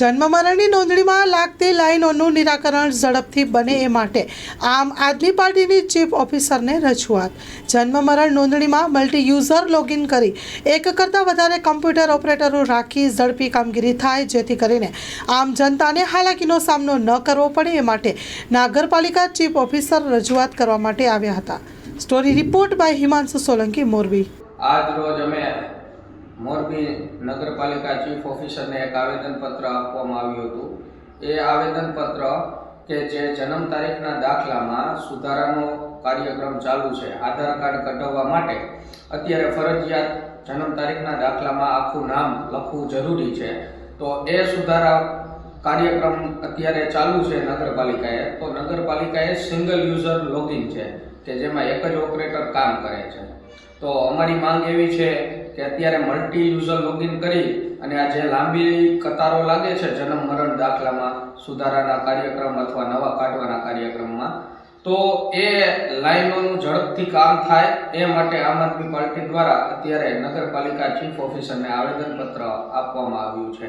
જન્મ મરણની નોંધણીમાં લાગતી લાઈનોનું નિરાકરણ ઝડપથી બને એ માટે આમ આદમી પાર્ટીની ચીફ ઓફિસરને રજૂઆત. જન્મ મરણ નોંધણીમાં મલ્ટી યુઝર લોગિન કરી એક કરતાં વધારે કમ્પ્યુટર ઓપરેટરો રાખી ઝડપી કામગીરી થાય જેથી કરીને આમ જનતાને હાલાકીનો સામનો ન કરવો પડે એ માટે નાગરપાલિકા ચીફ ઓફિસર રજૂઆત કરવા માટે આવ્યા હતા. Story report by Himanshu Solanki, Morbi. આજ રોજ અમે મોરબી નગરપાલિકા ચીફ ઓફિસરને એક આવેદનપત્ર આપવામાં આવ્યું હતું. એ આવેદનપત્ર કે જે જન્મ તારીખના દાખલામાં સુધારાનો કાર્યક્રમ ચાલુ છે, આધાર કાર્ડ કઢાવવા માટે, અત્યારે ફરજિયાત જન્મ તારીખના દાખલામાં આખું નામ લખવું જરૂરી છે. તો એ સુધારા કાર્યક્રમ અત્યારે ચાલુ છે નગરપાલિકાએ. તો નગરપાલિકાએ સિંગલ યુઝર લોગિન છે, કે જેમાં એક જ ઓપરેટર કામ કરે છે. તો અમારી માંગ એવી છે કે અત્યારે મલ્ટી યુઝર લોગિન કરી અને આ જે લાંબી કતારો લાગે છે જન્મ મરણ દાખલામાં સુધારાના કાર્યક્રમ અથવા નવા કાઢવાના કાર્યક્રમમાં, તો એ લાઈનોનું ઝડપથી કામ થાય એ માટે આમ આદમી પાર્ટી દ્વારા અત્યારે નગરપાલિકા ચીફ ઓફિસરને આવેદનપત્ર આપવામાં આવ્યું છે.